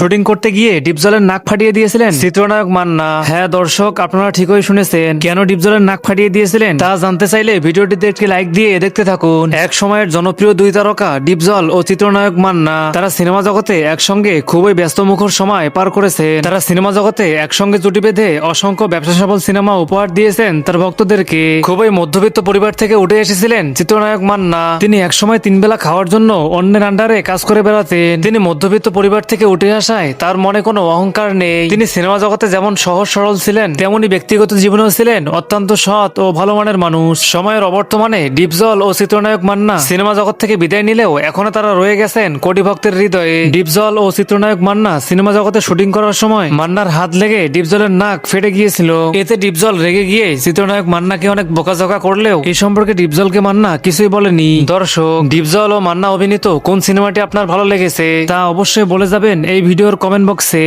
Shooting করতে গিয়ে ডিপজলের নাক ফাটিয়ে দিয়েছিলেন। চিত্রনায়ক মান্না। হ্যাঁ দর্শক আপনারা ঠিকই শুনেছেন। কেন ডিপজলের নাক ফাটিয়ে দিয়েছিলেন তা জানতে চাইলে ভিডিওটিতে একটি লাইক দিয়ে দেখতে থাকুন। এক সময়ের জনপ্রিয় দুই তারকা ডিপজল ও চিত্রনায়ক মান্না তারা সিনেমা জগতে একসঙ্গে খুবই ব্যস্ত মুখর সময় পার করেছে তারা সিনেমা জগতে একসঙ্গে জুটি বেঁধে অসংখ্য ব্যবসা সফল সিনেমা উপহার দিয়েছেন তার ভক্তদেরকে। খুবই মধ্যবিত্ত পরিবার থেকে উঠে এসেছিলেন চিত্রনায়ক মান্না। তিনি একসময় তিন বেলা খাওয়ার জন্য অন্যের আন্ডারে কাজ করে বেড়াতেন। তিনি মধ্যবিত্ত পরিবার থেকে উঠে আসায় তার মনে কোনো অহংকার নেই। তিনি সিনেমা জগতে যেমন সহজ সরল ছিলেন, তেমনি ব্যক্তিগত জীবনেও ছিলেন অত্যন্ত সৎ ও ভালো মানের মানুষ। সময়ের অবর্তমানে ডিপজল ও চিত্রনায়ক মান্না সিনেমা জগৎ থেকে বিদায় নিলেও এখনও তারা রয়ে গেছেন কোটি ভক্তের হৃদয়ে। ডিপজল ও চিত্রনায়ক মান্না সিনেমা জগতে শুটিং করার সময় মান্নার হাত লেগে ডিপজলের নাক ফেটে গিয়েছিল। এতে ডিপজল রেগে গিয়ে চিত্রনায়ক মান্নাকে অনেক বোকাঝোকা করলেও এই সম্পর্কে ডিপজলকে মান্না কিছুই বলেনি। দর্শক, ডিপজল ও মান্না অভিনীত কোন সিনেমাটি আপনার ভালো লেগেছে তা অবশ্যই বলে যাবেন এই ভিডিওর কমেন্ট বক্সে